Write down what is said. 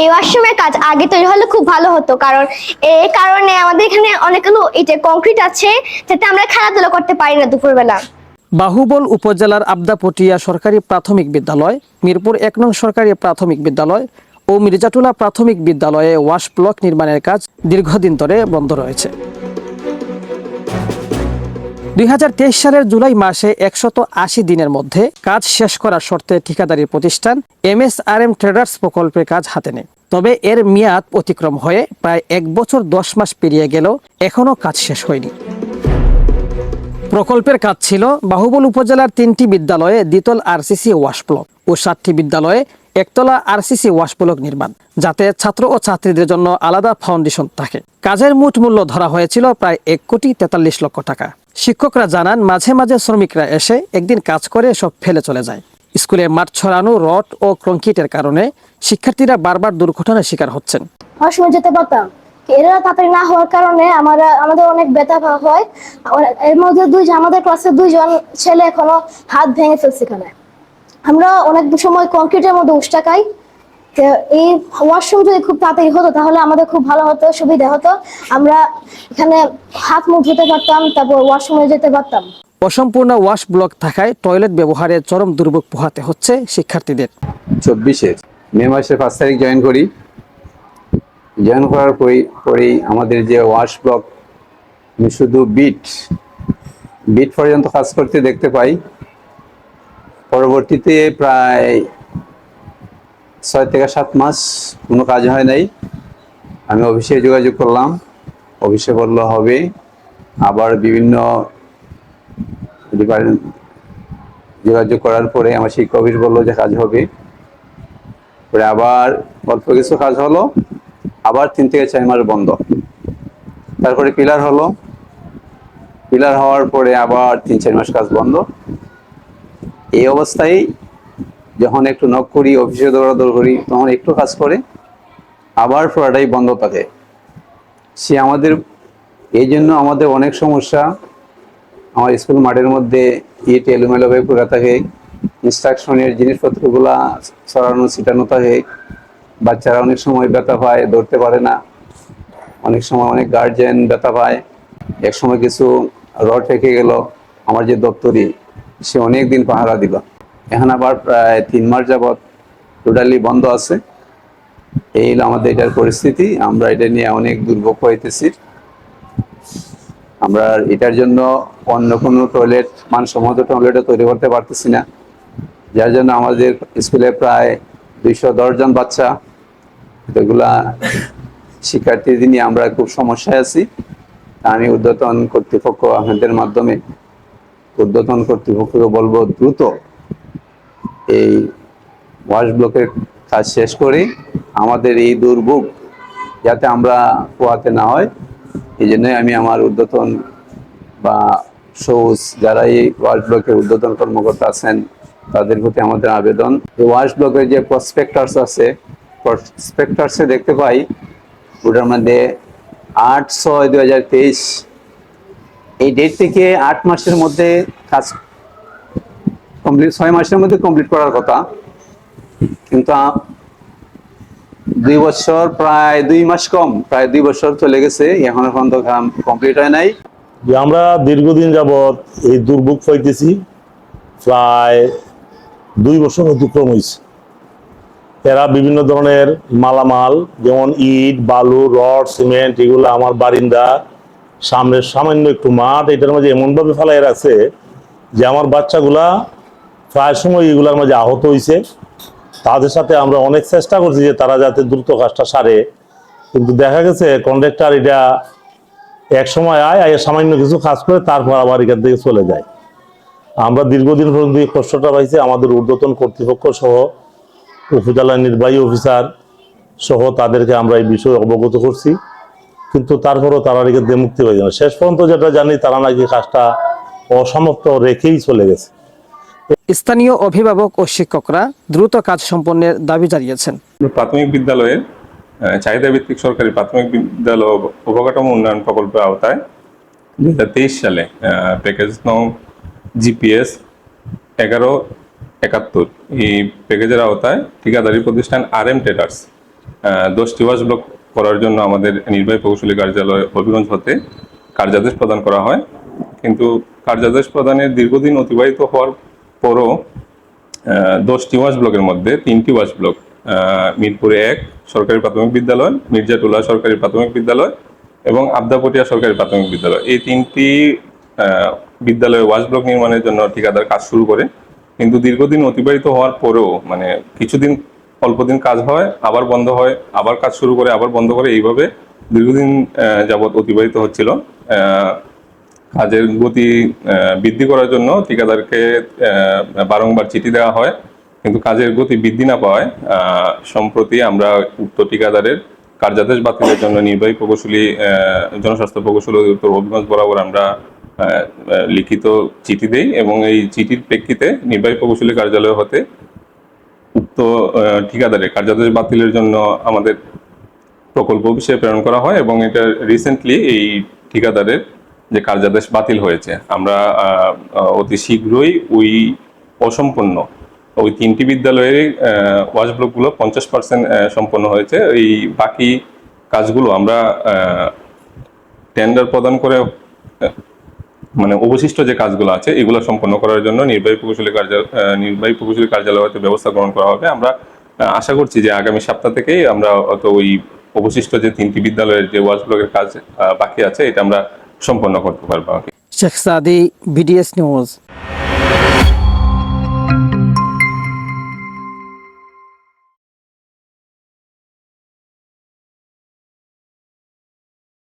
এই ওয়াশরুমের কাজ আগে তৈরি হলে খুব ভালো হতো, কারণ এই কারণে আমাদের এখানে অনেকগুলো এটা কংক্রিট আছে, যাতে আমরা খেলাধুলা করতে পারি না দুপুরবেলা। বাহুবল উপজেলার আবদাপটিয়া সরকারি প্রাথমিক বিদ্যালয়, মিরপুর এক নং সরকারি প্রাথমিক বিদ্যালয় ও মির্জাটুলা প্রাথমিক বিদ্যালয়ে ওয়াশ ব্লক নির্মাণের কাজ দীর্ঘদিন ধরে বন্ধ রয়েছে। দুই হাজার তেইশ সালের জুলাই মাসে একশত আশি দিনের মধ্যে কাজ শেষ করার শর্তে ঠিকাদারি প্রতিষ্ঠান M S R M traders প্রকল্পের কাজ হাতে নেয়। তবে এর মেয়াদ অতিক্রম হয়ে প্রায় এক বছর দশ মাস পেরিয়ে গেলেও এখনও কাজ শেষ হয়নি। প্রকল্পের কাজ ছিল বাহুবল উপজেলার তিনটি বিদ্যালয়ে দ্বিতল আরসিসি ওয়াশ ব্লক ও সাতটি বিদ্যালয়ে একতলা আরসিসি ওয়াশ ব্লক নির্মাণ, যাতে ছাত্র ও ছাত্রীদের জন্য আলাদা ফাউন্ডেশন থাকে। কাজের মোট মূল্য ধরা হয়েছিল প্রায় এক কোটি তেতাল্লিশ লক্ষ টাকা। শিক্ষকরা জানান, মাঝে মাঝে শ্রমিকরা এসে একদিন কাজ করে সব ফেলে চলে যায়। স্কুলে মাঠ ছড়ানো, রড ও কংক্রিটের কারণে শিক্ষার্থীরা বারবার দুর্ঘটনার শিকার হচ্ছেন। ওয়াশরুমে যেতে পারতাম এরা তাড়াতাড়ি না হওয়ার কারণে আমরা, আমাদের অনেক ব্যথা হয়। এর মধ্যে দুই আমাদের ক্লাসে দুইজন ছেলে এখনও হাত ভেঙে ফেলছে এখানে। আমরা অনেক সময় কংক্রিটের মধ্যে উষ্টা খাই। তো এই ওয়াশরুম যদি খুব তাড়াতাড়ি হতো তাহলে আমাদের খুব ভালো হতো সুবিধা হতো। আমরা এখানে হাত মুখ ধুতে পারতাম তারপর ওয়াশরুমে যেতে পারতাম। অসম্পূর্ণ ওয়াশ ব্লক থাকায় টয়লেট ব্যবহারে চরম দুর্ভোগ পোহাতে হচ্ছে শিক্ষার্থীদের। চব্বিশে মে মাসের পাঁচ তারিখ জয়েন করি। জয়েন করার পরেই পরেই আমাদের যে ওয়াশ ব্লক আমি শুধু বিট বিট পর্যন্ত কাজ করতে দেখতে পাই। পরবর্তীতে প্রায় ছয় থেকে সাত মাস কোনো কাজ হয় নাই। আমি অফিসে যোগাযোগ করলাম। অফিসে বলল, হবে। আবার বিভিন্ন ডিপার্টমেন্ট যোগাযোগ করার পরে আমার শিক্ষক অফিস বলল যে, কাজ হবে। পরে আবার অল্প কিছু কাজ হলো। আবার তিন থেকে চার মাস বন্ধ। তারপরে পিলার হলো। পিলার হওয়ার পরে আবার তিন চার মাস কাজ বন্ধ। এই অবস্থায় যখন একটু নক করি অফিসে দৌড়াদৌড় করি, তখন একটু কাজ করে, আবার পুরাটাই বন্ধ থাকে। সে আমাদের, এই জন্য আমাদের অনেক সমস্যা। আমার স্কুল মাঠের মধ্যে ইট এলোমেলোভাবে পড়ে থাকে। ইনস্ট্রাকশনের জিনিসপত্রগুলা সরানো, ছিটানো থাকে। বাচ্চারা অনেক সময় ব্যথা পায়, ধরতে পারে না। অনেক সময় অনেক গার্জেন ব্যথা পায়। এক সময় কিছু রড রেখে গেল, আমার যে দপ্তরি, সে অনেক দিন পাহারা দিল। এখন আবার প্রায় তিন মাস যাবৎ টোটালি বন্ধ আছে। এই হলো আমাদের এটার পরিস্থিতি। আমরা এটা নিয়ে অনেক দুর্ভোগ হইতেছি। আমরা এটার জন্য অন্য কোনো টয়লেট মানসম্মত টয়লেটও তৈরি করতে পারতেছি না। যার জন্য আমাদের স্কুলে প্রায় দুইশো জন বাচ্চা। এগুলা শিক্ষার্থীদের নিয়ে আমরা খুব সমস্যায় আছি। আমি উদ্যতন কর্তৃপক্ষ আপনাদের মাধ্যমে উদ্যতন কর্তৃপক্ষকে বলব দ্রুত এই ওয়াশ ব্লকের কাজ শেষ করি। আমাদের এই দুর্ভোগ যাতে আমরা পোয়াতে না হয় এই জন্যই আমি আমার উদ্যতন বা সৌজ যারা এই ওয়াশ ব্লকের উদ্যতন কর্মকর্তা আছেন, তাদের প্রতি আমাদের আবেদন। এই ওয়াশ ব্লকের যে প্রসপেক্টার্স আছে প্রসপেক্টার্সে দেখতে পাই, ওটার মধ্যে আট ছয় দু হাজার তেইশ, এই ডেট থেকে আট মাসের মধ্যে কাজ কমপ্লিট ছয় মাসের মধ্যে কমপ্লিট করার কথা। কিন্তু দুই বছর প্রায় দুই মাস কম, প্রায় দুই বছর চলে গেছে, এখনও পর্যন্ত কাম কমপ্লিট হয় নাই। যে আমরা দীর্ঘদিন যাবৎ এই দুর্ভোগ পাইতেছি, প্রায় দুই বছর অতিক্রম হয়েছে এরা বিভিন্ন ধরনের মালামাল, যেমন ইট, বালু, রড, সিমেন্ট, এগুলো আমার বারিন্দা সামনের সামান্য একটু মাঠ, এটার মাঝে এমনভাবে ফেলাই রাখছে যে আমার বাচ্চাগুলা প্রায় সময় এগুলোর মাঝে আহত হয়েছে তাদের সাথে আমরা অনেক চেষ্টা করছি যে তারা যাতে দ্রুত কাজটা সারে। কিন্তু দেখা গেছে কন্ট্রাক্টর এটা এক সময় আয় আয়, সামান্য কিছু কাজ করে তারপর আবার এখান থেকে চলে যায়। আমরা দীর্ঘদিন পর্যন্ত এই কষ্টটা পাইছি, আমাদের ঊর্ধ্বতন কর্তৃপক্ষ সহ উপজেলা নির্বাহী অফিসার সহ তাদেরকে আমরা এই বিষয়ে অবগত করছি। কিন্তু তারপরও তারা এখান থেকে মুক্তি পাইছে না। শেষ পর্যন্ত যেটা জানি, তারা নাকি কাজটা অসমাপ্ত রেখেই চলে গেছে। স্থানীয় অভিভাবক ও শিক্ষকরা দ্রুত কাজ সম্পন্নের দাবি জানিয়েছেন। প্রাথমিক বিদ্যালয়ের চাহিদা ভিত্তিক সরকারি প্রাথমিক বিদ্যালয় অবকাঠামো উন্নয়ন প্রকল্পের আওতায় দু হাজার তেইশ সালে প্যাকেজ নং জিপিএস এগারো একাত্তর। এই প্যাকেজের আওতায় ঠিকাদারি প্রতিষ্ঠান আর এম ট্রেডার্স দশটি ওয়াশ ব্লক করার জন্য আমাদের নির্বাহী প্রকৌশলী কার্যালয় হবিগঞ্জ হতে কার্যাদেশ প্রদান করা হয়। কিন্তু কার্যাদেশ প্রদানের দীর্ঘদিন অতিবাহিত হওয়ার পরও দশটি ওয়াশ ব্লকের মধ্যে তিনটি ওয়াশ ব্লক মিরপুরে এক সরকারি প্রাথমিক বিদ্যালয়, মির্জাটুলা সরকারি প্রাথমিক বিদ্যালয় এবং আবদাপটিয়া সরকারি প্রাথমিক বিদ্যালয়। এই তিনটি বিদ্যালয়ে ওয়াশ ব্লক নির্মাণের জন্য ঠিকাদার কাজ শুরু করে। কিন্তু দীর্ঘদিন অতিবাহিত হওয়ার পরেও মানে কিছুদিন অল্প দিন কাজ হয়, আবার বন্ধ হয়, আবার কাজ শুরু করে, আবার বন্ধ করে, এইভাবে দীর্ঘদিন যাবৎ অতিবাহিত হচ্ছিল। কাজের গতি বৃদ্ধি করার জন্য ঠিকাদারকে বারংবার চিঠি দেওয়া হয়। কিন্তু কাজের গতি বৃদ্ধি না পাওয়ায় সম্প্রতি আমরা উক্ত ঠিকাদারের কার্যাদেশ বাতিলের জন্য নির্বাহী প্রকৌশলী জনস্বাস্থ্য প্রকৌশলী অধিদপ্তর হবিগঞ্জ বরাবর আমরা লিখিত চিঠি দেই এবং এই চিঠির প্রেক্ষিতে নির্বাহী প্রকৌশলী কার্যালয় হতে উক্ত ঠিকাদারের কার্যাদেশ বাতিলের জন্য আমাদের প্রকল্প অফিসে প্রেরণ করা হয় এবং এটা রিসেন্টলি এই ঠিকাদারের যে কার্যাদেশ বাতিল হয়েছে। আমরা অতি শীঘ্রই ওই অসম্পূর্ণ, ওই তিনটি বিদ্যালয়ের ওয়াশ ব্লকগুলো পঞ্চাশ পার্সেন্ট সম্পন্ন হয়েছে। এই বাকি কাজগুলো আমরা টেন্ডার প্রদান করে মানে অবশিষ্ট যে কাজগুলো আছে, এগুলো সম্পন্ন করার জন্য নির্বাহী প্রকৌশলী কার্যালয় নির্বাহী প্রকৌশলী কার্যালয় হতে ব্যবস্থা গ্রহণ করা হবে। আমরা আশা করছি যে আগামী সপ্তাহ থেকেই আমরা অত ওই অবশিষ্ট যে তিনটি বিদ্যালয়ের যে ওয়াশ ব্লকের কাজ বাকি আছে, এটা আমরা সম্পন্ন করতে পারব শেখ সাদি বিডিএস নিউজ